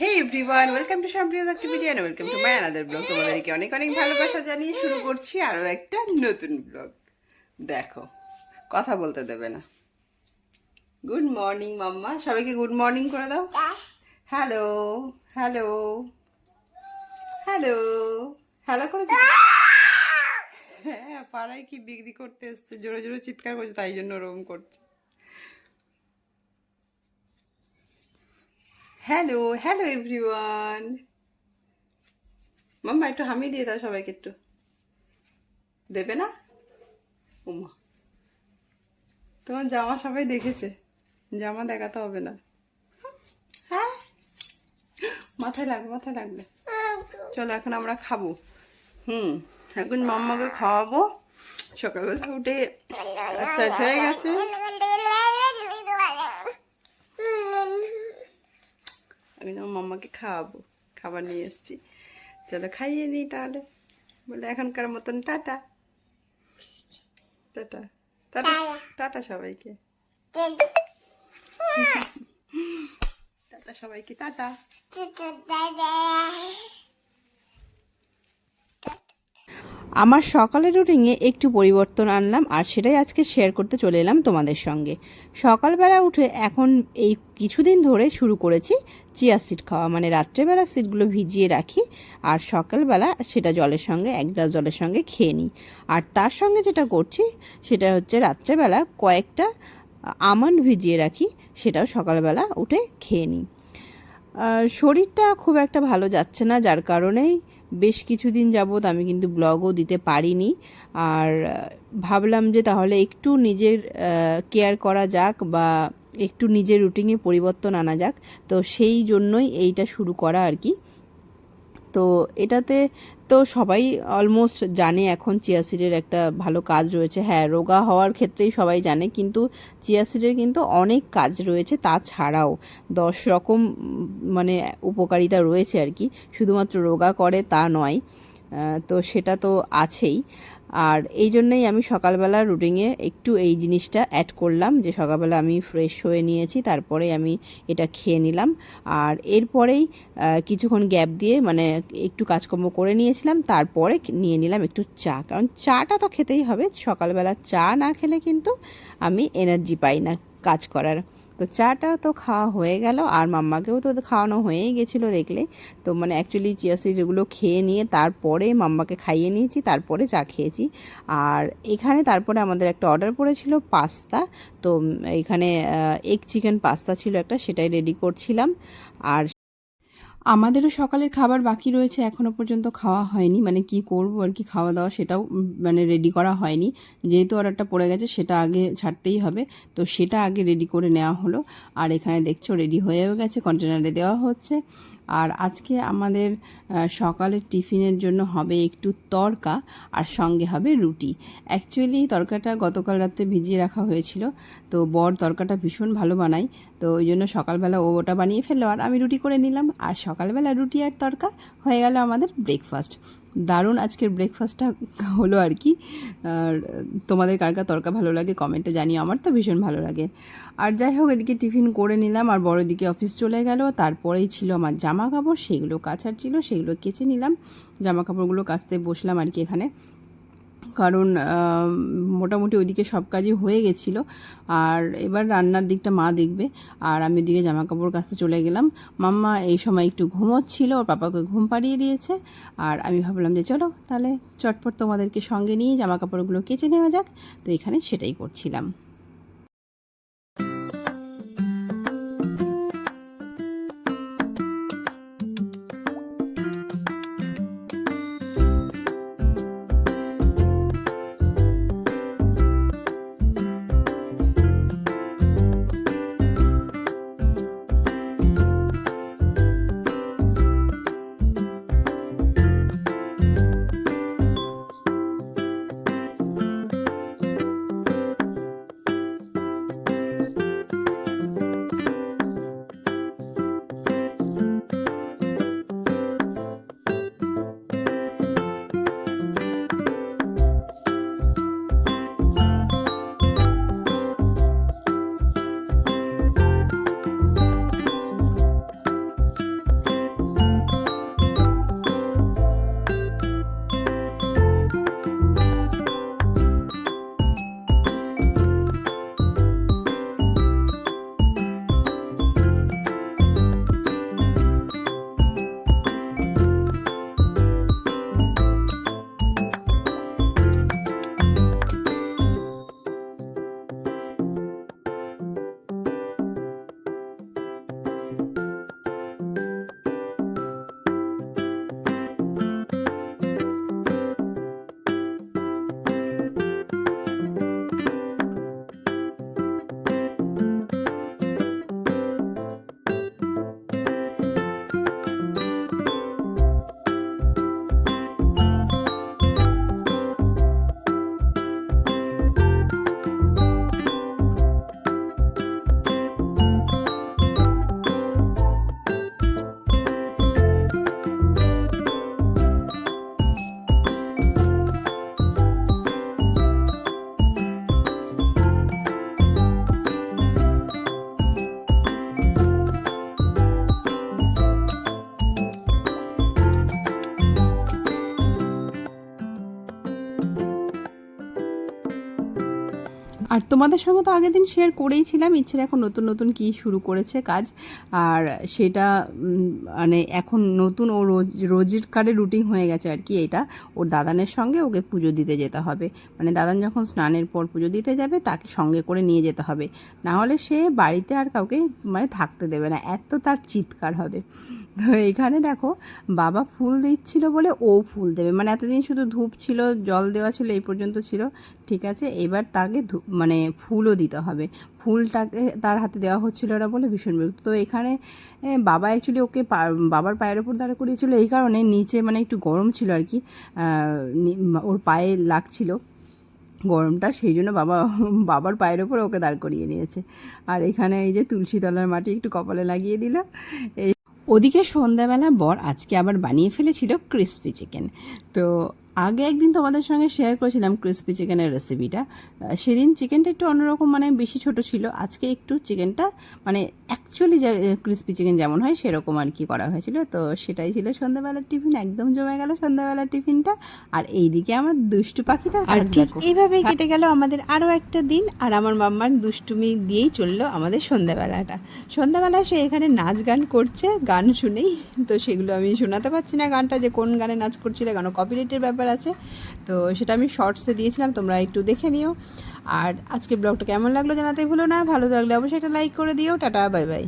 Hey everyone welcome to Shampriya's activity and welcome to my another blog তোমাদেরকে অনেক অনেক ভালোবাসা জানিয়ে শুরু করছি আরও একটা নতুন ব্লগ দেখো, কথা বলতে দেবে না। Good morning mamma. সবাইকে গুড মর্নিং করে দাও। হ্যালো হ্যালো হ্যালো হ্যালো করে হ্যাঁ পাড়ায় কি বিক্রি করতে এসছে? জোরে জোরে চিৎকার করছে, তাই জন্য ওরকম করছে। হ্যালো হ্যালো এভরিওয়ান মাম্মা, একটু হামি দিয়ে দাও সবাইকে একটু। দেবে না? উমা তোমার জামা সবাই দেখেছে। জামা দেখাতে হবে না। হ্যাঁ? মাথায় লাগবে মাথায় লাগবে। চলো, এখন আমরা খাব। হুম, এখন মাম্মাকে খাওয়াবো। সকালবেলা উঠে আচ্ছা হয়ে গেছে। আমি তোমার মাম্মাকে খাওয়াবো। খাবার নিয়ে এসছি। চলো খাইয়ে নিই তাহলে। বলে এখনকার মতন টাটা। টাটা। টাটা। টাটা। সবাইকে। টাটা। সবাইকে। টাটা। আমার সকালের রুটিনে একটু পরিবর্তন আনলাম আর সেটাই আজকে শেয়ার করতে চলে এলাম তোমাদের সঙ্গে। সকালবেলা উঠে এখন এই কিছুদিন ধরে শুরু করেছি চিয়া সিড খাওয়া মানে রাত্রেবেলা সিডগুলো ভিজিয়ে রাখি আর সকালবেলা সেটা জলের সঙ্গে, এক গ্লাস জলের সঙ্গে খেয়ে নিই। আর তার সঙ্গে যেটা করছি সেটা হচ্ছে রাত্রেবেলা কয়েকটা আমন্ড ভিজিয়ে রাখি, সেটাও সকালবেলা উঠে খেয়ে নিই। শরীরটা খুব একটা ভালো যাচ্ছে না, যার কারণেই বেশ কিছুদিন যাবৎ আমি কিন্তু ব্লগও দিতে পারিনি। আর ভাবলাম যে তাহলে একটু নিজের কেয়ার করা যাক বা একটু নিজের রুটিনে পরিবর্তন আনা যাক। তো সেই জন্যই এইটা শুরু করা আর কি। তো এটাতে তো সবাই অলমোস্ট জানে এখন চিয়া সিডের একটা ভালো কাজ রয়েছে। হ্যাঁ রোগা হওয়ার ক্ষেত্রেই সবাই জানে, কিন্তু চিয়া সিডের কিন্তু অনেক কাজ রয়েছে তাছাড়াও। দশ রকম মানে উপকারিতা রয়েছে আর কি। শুধুমাত্র রোগা করে তা নয় তো সেটা তো আছেই। আর এই জন্যই আমি সকালবেলা রুটিনে একটু এই জিনিসটা অ্যাড করলাম যে সকালবেলা আমি ফ্রেশ হয়ে নিয়েছি তারপরে আমি এটা খেয়ে নিলাম। আর এরপরেই কিছুক্ষণ গ্যাপ দিয়ে মানে একটু কাজকর্ম করে নিয়েছিলাম, তারপরে নিয়ে নিলাম একটু চা। কারণ চাটা তো খেতেই হবে, সকালবেলা চা না খেলে কিন্তু আমি এনার্জি পাই না কাজ করার। তো চাটা তো খাওয়া হয়ে গেল, আর মাম্মাকেও তো খাওয়ানো হয়েই গেছিল দেখলে। তো মানে অ্যাকচুয়ালি চিয়া যেগুলো খেয়ে নিয়ে তারপরে মাম্মাকে খাইয়ে নিয়েছি, তারপরে চা খেয়েছি। আর এখানে তারপরে আমাদের একটা অর্ডার পড়েছিল পাস্তা। তো এখানে এগ চিকেন পাস্তা ছিল একটা, সেটাই রেডি করছিলাম। আর আমাদেরও সকালের খাবার বাকি রয়েছে এখনও পর্যন্ত খাওয়া হয়নি। মানে কি করব আর কি খাওয়া দাওয়া সেটাও মানে রেডি করা হয়নি। যেহেতু অর্ডারটা পড়ে গেছে, সেটা আগে ছাড়তেই হবে। তো সেটা আগে রেডি করে নেওয়া হলো। আর এখানে দেখছ রেডি হয়েও গেছে কন্টেনারে দেওয়া হচ্ছে। আর আজকে আমাদের সকালের টিফিনের জন্য হবে একটু তরকা আর সঙ্গে হবে রুটি। অ্যাকচুয়ালি তরকাটা গতকাল রাত্রে ভিজিয়ে রাখা হয়েছিল, তো বর তরকাটা ভীষণ ভালো বানাই তো ওই জন্য সকালবেলা ও ওটা বানিয়ে ফেলল আর আমি রুটি করে নিলাম। আর সকালবেলা রুটি আর তরকা হয়ে গেল আমাদের ব্রেকফাস্ট দারুণ আজকের ব্রেকফাস্টটা হলো আর কি। আর তোমাদের কার কার তরকা ভালো লাগে কমেন্টে জানিও আমার, তো ভীষণ ভালো লাগে। আর যাই হোক, এদিকে টিফিন করে নিলাম, আর বড় দিকে অফিস চলে গেল, তারপরেই ছিল আমার জামা কাপড় সেগুলো কাছার ছিল, সেগুলো কেচে নিলাম। জামা কাপড়গুলো কাচতে বসলাম আর কি এখানে। কারণ মোটামুটি ওইদিকে সব কাজই হয়ে গেছিল। আর এবার রান্নার দিকটা মা দেখবে। আর আমি ওদিকে জামা কাপড় কাছে চলে গেলাম। মাম্মা এই সময় একটু ঘুমোচ্ছিল, ওর পাপাকে ঘুম পাড়িয়ে দিয়েছে। আর আমি ভাবলাম যে চলো তাহলে চটপট তোমাদেরকে সঙ্গে নিয়ে জামা কাপড়গুলো কেচে নেওয়া যাক। তো এখানে সেটাই করছিলাম। আর তোমাদের সঙ্গে তো আগের দিন শেয়ার করেইছিলাম ইচ্ছের এখন নতুন নতুন কি শুরু করেছে কাজ। আর সেটা মানে এখন নতুন, ও রোজ রোজকারের রুটিন হয়ে গেছে আর কি এটা। ওর দাদানের সঙ্গে ওকে পুজো দিতে যেতে হবে। মানে দাদান যখন স্নানের পর পুজো দিতে যাবে, তাকে সঙ্গে করে নিয়ে যেতে হবে। না হলে সে বাড়িতে আর কাউকে মানে থাকতে দেবে না। এত তার চিৎকার হবে। তো এখানে দেখো, বাবা ফুল দিচ্ছিল বলে ও ফুল দেবে। মানে এতদিন শুধু ধূপ ছিল, জল দেওয়া ছিল, এই পর্যন্ত ছিল। ঠিক আছে, এবার তাকে ধূপ মানে ফুলও দিতে হবে। ফুলটাকে তার হাতে দেওয়া হচ্ছিল না বলে ভীষণ বিরক্ত। তো এখানে বাবা অ্যাকচুয়ালি ওকে বাবার পায়ের ওপর দাঁড়া করিয়েছিল এই কারণে নিচে মানে একটু গরম ছিল আর কি ওর পায়ে লাগছিল গরমটা, সেই জন্য বাবা, বাবার পায়ের ওপর ওকে দাঁড় করিয়ে নিয়েছে। আর এখানে এই যে তুলসী তলার মাটি একটু কপালে লাগিয়ে দিল। এই, ওদিকে সন্ধ্যাবেলা বর আজকে আবার বানিয়ে ফেলেছিল ক্রিসপি চিকেন তো আগে একদিন তোমাদের সঙ্গে শেয়ার করেছিলাম ক্রিসপি চিকেনের রেসিপিটা সেদিন চিকেনটা একটু অন্যরকম মানে বেশি ছোট ছিল। আজকে একটু চিকেনটা মানে অ্যাকচুয়ালি যে ক্রিসপি চিকেন যেমন হয় সেরকম আর কি করা হয়েছিল। তো সেটাই ছিল সন্ধ্যাবেলার টিফিন একদম জমে গেল সন্ধ্যাবেলার টিফিনটা আর এইদিকে আমার দুষ্টু পাখিটা আর ঠিক এইভাবেই কেটে গেল আমাদের আরও একটা দিন আর আমার মাম্মার দুষ্টুমি দিয়েই চলল আমাদের সন্ধ্যাবেলাটা। সন্ধ্যাবেলা সে এখানে নাচ গান করছে গান শুনেই। তো সেগুলো আমি শোনাতে পারছি না গানটা যে কোন গানে নাচ করছিলে কারণ কপিরাইটের ব্যাপার আছে। তো সেটা আমি শর্টসে দিয়েছিলাম, তোমরা একটু দেখে নিও। আর আজকে ব্লগটা কেমন লাগল জানাতে ভুলো না, ভালো লাগলে অবশ্যই একটা লাইক করে দিও। Tata bye bye